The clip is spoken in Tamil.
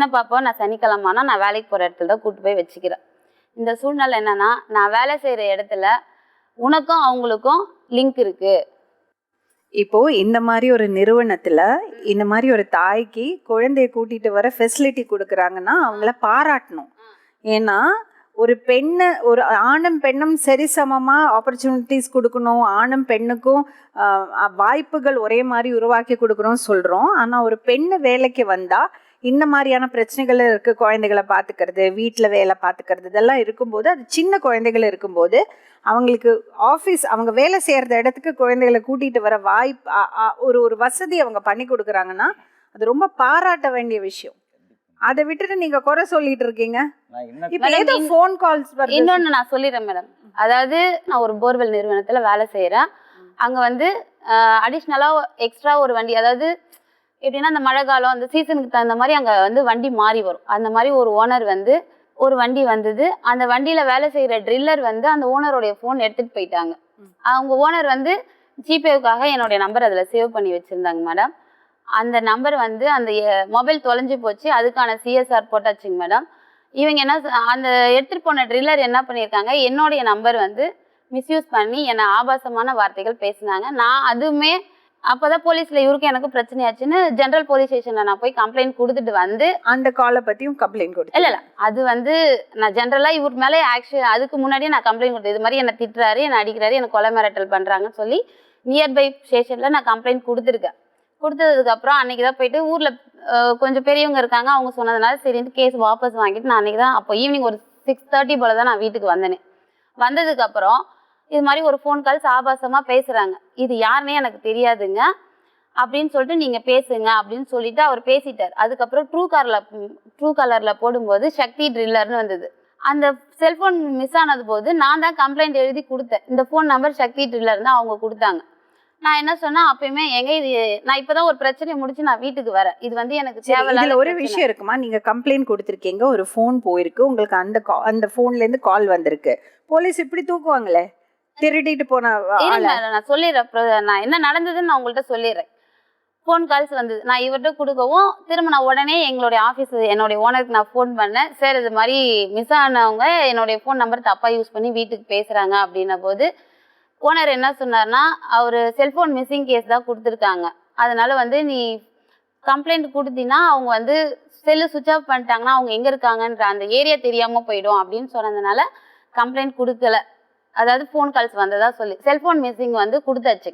சின்ன பாப்பாவை நான் சனிக்கிழமானா நான் வேலைக்கு போகிற இடத்துல தான் கூட்டு போய் வச்சுக்கிறேன். இந்த சூழ்நிலை என்னன்னா நான் வேலை செய்கிற இடத்துல உனக்கும் அவங்களுக்கும் லிங்க் இருக்கு. இப்போ இந்த மாதிரி ஒரு நிறுவனத்துல இந்த மாதிரி ஒரு தாய்க்கு குழந்தைய கூட்டிட்டு வர ஃபெசிலிட்டி கொடுக்குறாங்கன்னா அவங்கள பாராட்டணும். ஏன்னா ஒரு பெண்ணை ஒரு ஆணும் பெண்ணும் சரிசமமாக ஆப்பர்ச்சுனிட்டிஸ் கொடுக்கணும். ஆணும் பெண்ணுக்கும் வாய்ப்புகள் ஒரே மாதிரி உருவாக்கி கொடுக்குறோம் சொல்கிறோம் ஆனால் ஒரு பெண்ணு வேலைக்கு வந்தால் இந்த மாதிரியான பிரச்சனைகள் இருக்கு குழந்தைகளை பார்த்துக்கிறது வீட்டில் வேலை பார்த்துக்கிறது இதெல்லாம் இருக்கும்போது அது சின்ன குழந்தைகள் இருக்கும்போது அவங்களுக்கு ஆஃபீஸ் அவங்க வேலை செய்யற இடத்துக்கு குழந்தைகளை கூட்டிட்டு வர வாய்ப்பு ஒரு ஒரு வசதி அவங்க பண்ணி கொடுக்குறாங்கன்னா அது ரொம்ப பாராட்ட வேண்டிய விஷயம். அதை விட்டுட்டு நீங்க குறை சொல்லிட்டு இருக்கீங்க. நான் என்ன இப்ப ஏதோ ஃபோன் கால்ஸ் வருது. இன்னொன்று நான் சொல்லிடுறேன் மேடம். அதாவது நான் ஒரு போர்வெல் நிறுவனத்தில் வேலை செய்கிறேன் அங்கே வந்து அடிஷ்னலாக எக்ஸ்ட்ரா ஒரு வண்டி அதாவது எப்படின்னா அந்த மழை காலம் அந்த சீசனுக்கு தகுந்த மாதிரி அங்கே வந்து வண்டி மாறி வரும். அந்த மாதிரி ஒரு ஓனர் வந்து ஒரு வண்டி வந்தது. அந்த வண்டியில் வேலை செய்கிற ட்ரில்லர் வந்து அந்த ஓனருடைய ஃபோன் எடுத்துகிட்டு போயிட்டாங்க. அவங்க ஓனர் வந்து ஜிபேவுக்காக என்னுடைய நம்பர் அதில் சேவ் பண்ணி வச்சுருந்தாங்க மேடம் அந்த நம்பர் வந்து அந்த மொபைல் தொலைஞ்சு போச்சு. அதுக்கான சிஎஸ்ஆர் போட்டாச்சுங்க மேடம் இவங்க என்ன அந்த எடுத்துகிட்டு போன ட்ரில்லர் என்ன பண்ணியிருக்காங்க என்னுடைய நம்பர் வந்து மிஸ்யூஸ் பண்ணி என்னை ஆபாசமான வார்த்தைகள் பேசினாங்க. நான் அதுவுமே அப்போதான் போலீஸில் இவருக்கு எனக்கு பிரச்சனையாச்சுன்னு ஜென்ரல் போலீஸ் ஸ்டேஷனில் நான் போய் கம்ப்ளைண்ட் கொடுத்துட்டு வந்து அந்த காலை பத்தியும் கம்ப்ளைண்ட் கொடுத்து. இல்ல இல்ல. அது வந்து நான் ஜென்ரலா இவர் மேலே ஆக்ஷன் அதுக்கு முன்னாடியே நான் கம்ப்ளைண்ட் கொடுத்தேன். இது மாதிரி என்ன திட்டுறாரு என்ன அடிக்கிறாரு எனக்கு கொலை மிரட்டல் பண்றாங்கன்னு சொல்லி நியர்பை ஸ்டேஷன்ல நான் கம்ப்ளைண்ட் கொடுத்துருக்கேன். கொடுத்ததுக்கு அப்புறம் அன்னைக்கு தான் போயிட்டு ஊர்ல கொஞ்சம் பெரியவங்க இருக்காங்க. அவங்க சொன்னதுனால சரின்ட்டு கேஸ் வாபஸ் வாங்கிட்டு நான் அன்னைக்கு தான் அப்போ ஈவினிங் ஒரு சிக்ஸ் தேர்ட்டி போல தான் நான் வீட்டுக்கு வந்தேனே. வந்ததுக்கு அப்புறம் இது மாதிரி ஒரு ஃபோன் கால்ஸ் ஆபாசமா பேசுறாங்க. இது யாருன்னே எனக்கு தெரியாதுங்க. அப்படின்னு சொல்லிட்டு நீங்க பேசுங்க அப்படின்னு சொல்லிட்டு அவர் பேசிட்டார். அதுக்கப்புறம் ட்ரூ கார்ல ட்ரூ கலர்ல போடும்போது சக்தி ட்ரில்லர்னு வந்தது. அந்த செல்போன் மிஸ் ஆனது போது நான் தான் கம்ப்ளைண்ட் எழுதி கொடுத்தேன். இந்த ஃபோன் நம்பர் சக்தி ட்ரில்லர் தான் அவங்க கொடுத்தாங்க. நான் என்ன சொன்னா அப்பயுமே எங்க இது நான் இப்பதான் ஒரு பிரச்சனையை முடிச்சு நான் வீட்டுக்கு வரேன். இது வந்து எனக்கு இதுல ஒரு. விஷயம் இருக்குமா? நீங்க கம்ப்ளைண்ட் கொடுத்துருக்கீங்க ஒரு ஃபோன் போயிருக்கு. உங்களுக்கு அந்த அந்த போன்ல இருந்து கால் வந்திருக்கு. போலீஸ் இப்படி தூக்குவாங்களே? திருடிட்டு போன. இருங்க நான் சொல்லிடுறேன். நான் என்ன நடந்ததுன்னு நான் உங்கள்கிட்ட சொல்லிடுறேன். ஃபோன் கால்ஸ் வந்தது. நான் இவர்கிட்ட கொடுக்கவும் திரும்ப நான் உடனே எங்களுடைய ஆஃபீஸ் என்னுடைய ஓனருக்கு நான் ஃபோன் பண்ணேன். சார் இது மாதிரி மிஸ் ஆனவங்க என்னுடைய ஃபோன் நம்பர் தப்பாக யூஸ் பண்ணி வீட்டுக்கு பேசுகிறாங்க அப்படின்ன போது ஓனர் என்ன சொன்னார்னா அவர் செல்ஃபோன் மிஸ்ஸிங் கேஸ் தான் கொடுத்துருக்காங்க. அதனால வந்து நீ கம்ப்ளைண்ட் கொடுத்தீங்கன்னா அவங்க வந்து செல்லு சுவிச் ஆஃப் பண்ணிட்டாங்கன்னா அவங்க எங்கே இருக்காங்கன்ற அந்த ஏரியா தெரியாமல் போயிடும் அப்படின்னு சொன்னதுனால கம்ப்ளைண்ட் கொடுக்கல. அதாவது ஃபோன் கால்ஸ் வந்ததா சொல்லி. செல்போன் மிஸ்ஸிங் வந்து கொடுத்தாச்சு.